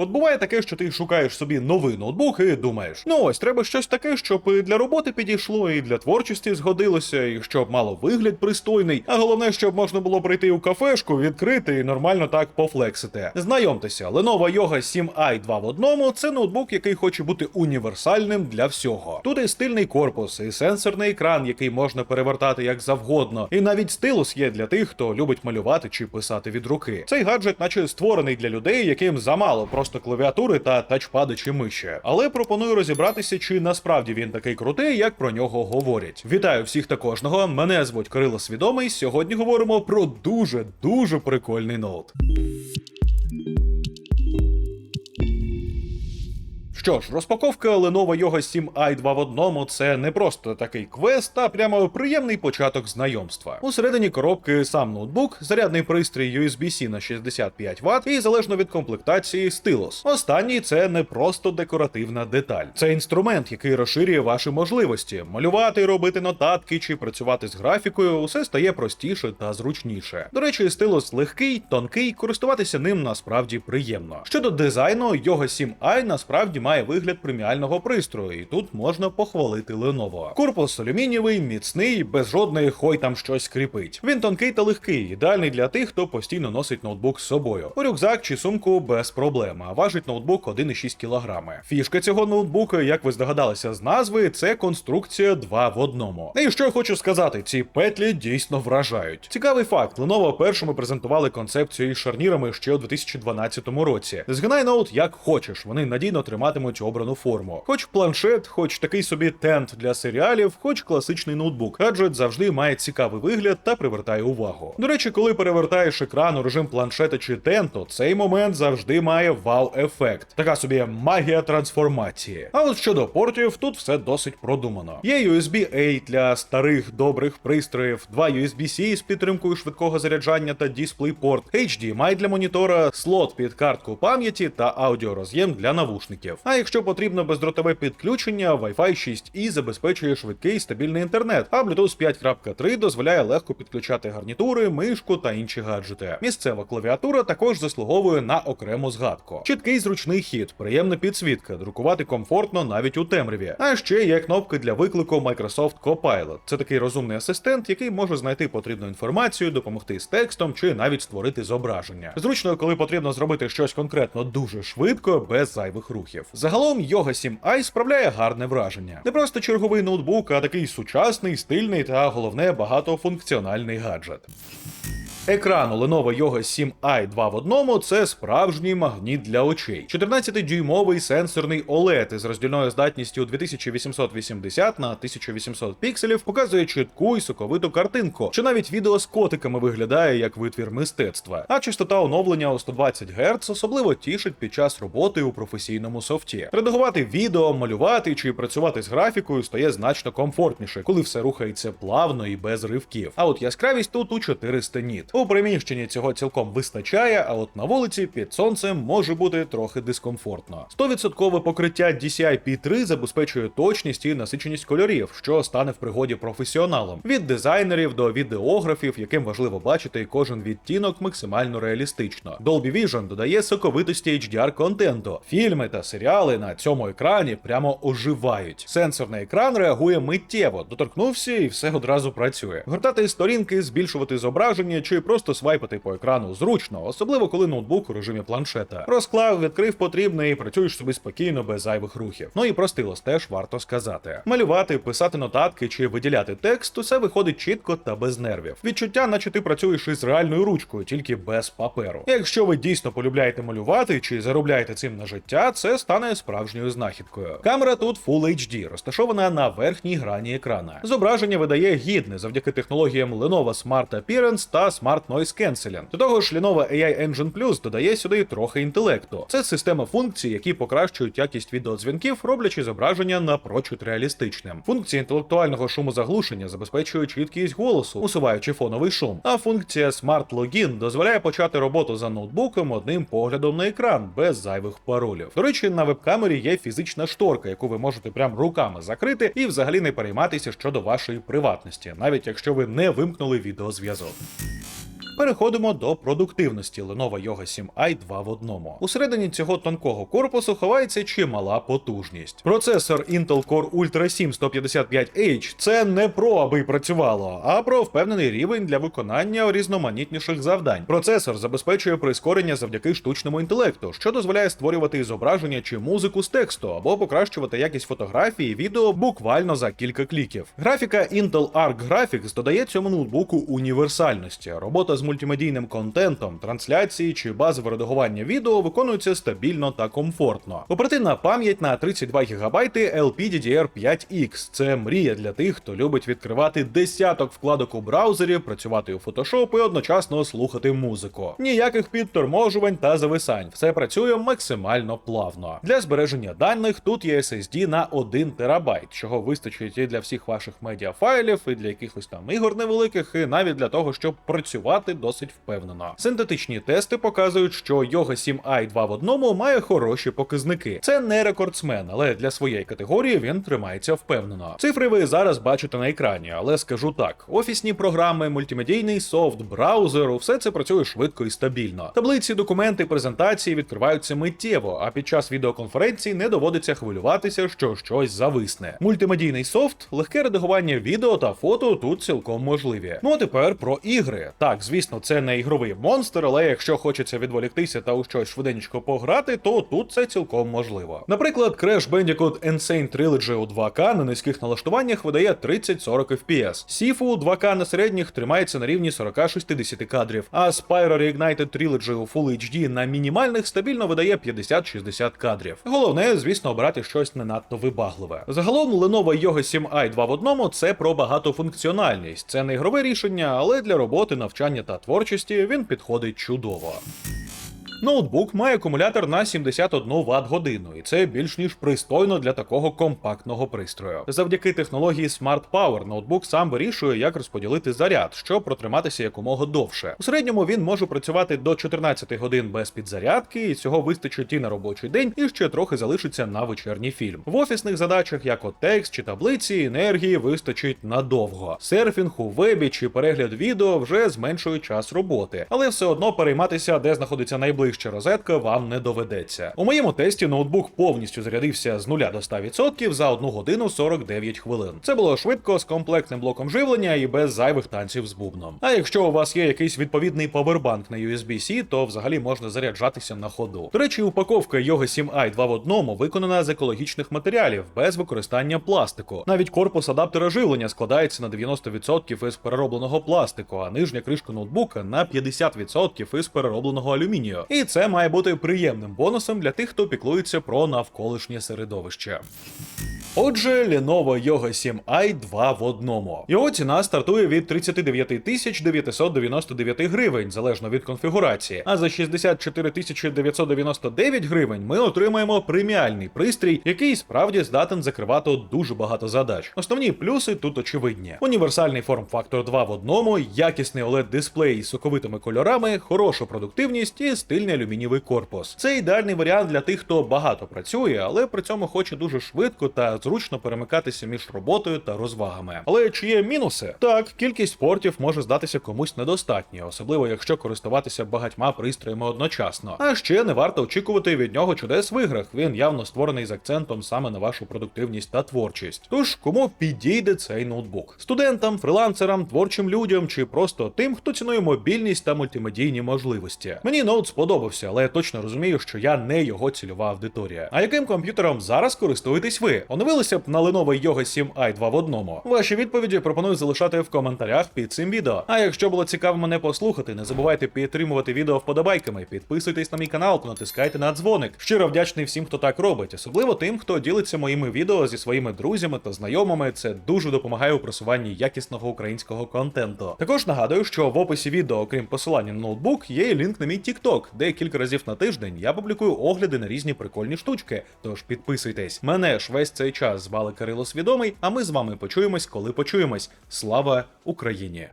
От буває таке, що ти шукаєш собі новий ноутбук і думаєш, ну ось треба щось таке, щоб і для роботи підійшло, і для творчості згодилося, і щоб мало вигляд пристойний. А головне, щоб можна було прийти у кафешку, відкрити і нормально так пофлексити. Знайомтеся, Lenovo Yoga 7i 2 в одному це ноутбук, який хоче бути універсальним для всього. Тут і стильний корпус, і сенсорний екран, який можна перевертати як завгодно, і навіть стилус є для тих, хто любить малювати чи писати від руки. Цей гаджет, наче створений для людей, яким замало просто клавіатури та тачпади чи миші. Але пропоную розібратися, чи насправді він такий крутий, як про нього говорять. Вітаю всіх та кожного. Мене звуть Кирило Свідомий. Сьогодні говоримо про дуже дуже прикольний ноут. Що ж, розпаковка Lenovo Yoga 7i 2 в одному це не просто такий квест, а прямо приємний початок знайомства. Усередині коробки сам ноутбук, зарядний пристрій USB-C на 65 Вт і залежно від комплектації стилус. Останній це не просто декоративна деталь. Це інструмент, який розширює ваші можливості. Малювати, робити нотатки чи працювати з графікою, усе стає простіше та зручніше. До речі, стилус легкий, тонкий, користуватися ним насправді приємно. Щодо дизайну, Yoga 7i насправді має вигляд преміального пристрою, і тут можна похвалити Lenovo. Корпус алюмінієвий, міцний, без жодної хой там щось скріпить. Він тонкий та легкий, ідеальний для тих, хто постійно носить ноутбук з собою. У рюкзак чи сумку без проблем, а важить ноутбук 1,6 кг. Фішка цього ноутбука, як ви здогадалися з назви, це конструкція 2 в одному. І що я хочу сказати, ці петлі дійсно вражають. Цікавий факт: Lenovo першими презентували концепцію із шарнірами ще у 2012 році. Згинай ноут як хочеш, вони надійно триматимуть обрану форму. Хоч планшет, хоч такий собі тент для серіалів, хоч класичний ноутбук. Гаджет завжди має цікавий вигляд та привертає увагу. До речі, коли перевертаєш екран у режим планшета чи тенту, цей момент завжди має вау-ефект. Така собі магія трансформації. А от щодо портів, тут все досить продумано. Є USB-A для старих добрих пристроїв, два USB-C з підтримкою швидкого заряджання та DisplayPort, HDMI для монітора, слот під картку пам'яті та аудіороз'єм для навушників. А якщо потрібно бездротове підключення, Wi-Fi 6E забезпечує швидкий стабільний інтернет, а Bluetooth 5.3 дозволяє легко підключати гарнітури, мишку та інші гаджети. Місцева клавіатура також заслуговує на окрему згадку. Чіткий зручний хід, приємна підсвітка, друкувати комфортно навіть у темряві. А ще є кнопки для виклику Microsoft Copilot. Це такий розумний асистент, який може знайти потрібну інформацію, допомогти з текстом чи навіть створити зображення. Зручно, коли потрібно зробити щось конкретно дуже швидко, без зайвих рухів. Загалом Yoga 7i справляє гарне враження. Не просто черговий ноутбук, а такий сучасний, стильний та головне багатофункціональний гаджет. Екран у Lenovo Yoga 7i 2 в одному це справжній магніт для очей. 14-дюймовий сенсорний OLED із роздільною здатністю 2880 на 1800 пікселів показує чітку і соковиту картинку, що навіть відео з котиками виглядає як витвір мистецтва. А частота оновлення у 120 Гц особливо тішить під час роботи у професійному софті. Редагувати відео, малювати чи працювати з графікою стає значно комфортніше, коли все рухається плавно і без ривків. А от яскравість тут у 400 ніт. У приміщенні цього цілком вистачає, а от на вулиці під сонцем може бути трохи дискомфортно. 100% покриття DCI P3 забезпечує точність і насиченість кольорів, що стане в пригоді професіоналам. Від дизайнерів до відеографів, яким важливо бачити кожен відтінок максимально реалістично. Dolby Vision додає соковитості HDR контенту. Фільми та серіали на цьому екрані прямо оживають. Сенсорний екран реагує миттєво, доторкнувся і все одразу працює. Гортати сторінки, збільшувати зображення чи просто свайпати по екрану зручно, особливо коли ноутбук у режимі планшета. Розклав, відкрив потрібне і працюєш собі спокійно без зайвих рухів. Ну і про стилус теж варто сказати. Малювати, писати нотатки чи виділяти текст, усе виходить чітко та без нервів. Відчуття, наче ти працюєш із реальною ручкою, тільки без паперу. Якщо ви дійсно полюбляєте малювати чи заробляєте цим на життя, це стане справжньою знахідкою. Камера тут Full HD, розташована на верхній грані екрана. Зображення видає гідне завдяки технологіям Lenovo Smart Appearance та Smart Noise Cancelling. До того ж, Lenovo AI Engine Plus додає сюди трохи інтелекту. Це система функцій, які покращують якість відеодзвінків, роблячи зображення напрочуд реалістичним. Функція інтелектуального шумозаглушення забезпечує чіткість голосу, усуваючи фоновий шум. А функція Smart Login дозволяє почати роботу за ноутбуком одним поглядом на екран без зайвих паролів. До речі, на веб-камері є фізична шторка, яку ви можете прям руками закрити і взагалі не перейматися щодо вашої приватності, навіть якщо ви не вимкнули відеозв'язок. Переходимо до продуктивності Lenovo Yoga 7i 2 в одному. Усередині цього тонкого корпусу ховається чимала потужність. Процесор Intel Core Ultra 7 155H це не про аби працювало, а про впевнений рівень для виконання різноманітніших завдань. Процесор забезпечує прискорення завдяки штучному інтелекту, що дозволяє створювати зображення чи музику з тексту або покращувати якість фотографії відео буквально за кілька кліків. Графіка Intel Arc Graphics додає цьому ноутбуку універсальності. Робота з мультимедійним контентом, трансляції чи базове редагування відео виконується стабільно та комфортно. Оперативна пам'ять на 32 ГБ LPDDR5X. Це мрія для тих, хто любить відкривати десяток вкладок у браузері, працювати у Photoshop і одночасно слухати музику. Ніяких підторможувань та зависань. Все працює максимально плавно. Для збереження даних тут є SSD на 1 терабайт, чого вистачить і для всіх ваших медіафайлів, і для якихось там ігор невеликих, і навіть для того, щоб працювати досить впевнено. Синтетичні тести показують, що Yoga 7i 2 в одному має хороші показники. Це не рекордсмен, але для своєї категорії він тримається впевнено. Цифри ви зараз бачите на екрані, але скажу так: офісні програми, мультимедійний софт, браузер, все це працює швидко і стабільно. Таблиці, документи, презентації відкриваються миттєво, а під час відеоконференції не доводиться хвилюватися, що щось зависне. Мультимедійний софт, легке редагування відео та фото тут цілком можливі. Ну а тепер про ігри. Так, звісно, це не ігровий монстр, але якщо хочеться відволіктися та у щось швиденько пограти, то тут це цілком можливо. Наприклад, Crash Bandicoot Insane Trilogy у 2К на низьких налаштуваннях видає 30-40 FPS. Sifu у 2К на середніх тримається на рівні 40-60 кадрів, а Spyro Reignited Trilogy у Full HD на мінімальних стабільно видає 50-60 кадрів. Головне, звісно, обрати щось не надто вибагливе. Загалом Lenovo Yoga 7i 2 в одному це про багатофункціональність. Це не ігрове рішення, але для роботи, навчання та творчості він підходить чудово. Ноутбук має акумулятор на 71 Вт годину, і це більш ніж пристойно для такого компактного пристрою. Завдяки технології Smart Power ноутбук сам вирішує, як розподілити заряд, щоб протриматися якомога довше. У середньому він може працювати до 14 годин без підзарядки, і цього вистачить і на робочий день, і ще трохи залишиться на вечірній фільм. В офісних задачах, як от текст чи таблиці, енергії вистачить надовго. Серфінг у вебі чи перегляд відео вже зменшують час роботи, але все одно перейматися, де знаходиться найближче найближча розетка вам не доведеться. У моєму тесті ноутбук повністю зарядився з 0 до 100% за 1 годину 49 хвилин. Це було швидко з комплектним блоком живлення і без зайвих танців з бубном. А якщо у вас є якийсь відповідний павербанк на USB-C, то взагалі можна заряджатися на ходу. До речі, упаковка Yoga 7i 2 в одному виконана з екологічних матеріалів без використання пластику. Навіть корпус адаптера живлення складається на 90% із переробленого пластику, а нижня кришка ноутбука на 50% із переробленого алюмінію. І це має бути приємним бонусом для тих, хто піклується про навколишнє середовище. Отже, Lenovo Yoga 7i 2 в одному. Його ціна стартує від 39 тисяч 999 гривень, залежно від конфігурації. А за 64 тисячі 999 гривень ми отримаємо преміальний пристрій, який справді здатен закривати дуже багато задач. Основні плюси тут очевидні: універсальний форм-фактор 2 в одному, якісний oled дисплей з соковитими кольорами, хороша продуктивність і стильний алюмінієвий корпус. Це ідеальний варіант для тих, хто багато працює, але при цьому хоче дуже швидко та зручно перемикатися між роботою та розвагами. Але чи є мінуси? Так, кількість портів може здатися комусь недостатньо, особливо якщо користуватися багатьма пристроями одночасно. А ще не варто очікувати від нього чудес в іграх. Він явно створений з акцентом саме на вашу продуктивність та творчість. Тож кому підійде цей ноутбук? Студентам, фрилансерам, творчим людям чи просто тим, хто цінує мобільність та мультимедійні можливості. Мені ноут сподобався, але я точно розумію, що я не його цільова аудиторія. А яким комп'ютером зараз користуєтесь ви? Оновилися б на Lenovo Yoga 7i 2 в одному? Ваші відповіді пропоную залишати в коментарях під цим відео. А якщо було цікаво мене послухати, не забувайте підтримувати відео вподобайками, підписуйтесь на мій канал, натискайте на дзвоник. Щиро вдячний всім, хто так робить, особливо тим, хто ділиться моїми відео зі своїми друзями та знайомими. Це дуже допомагає у просуванні якісного українського контенту. Також нагадую, що в описі відео, окрім посилання на ноутбук, є і лінк на мій TikTok, де кілька разів на тиждень я публікую огляди на різні прикольні штучки. Тож підписуйтесь. Мене ж весь цей час звали Кирило Свідомий, а ми з вами почуємось, коли почуємось. Слава Україні!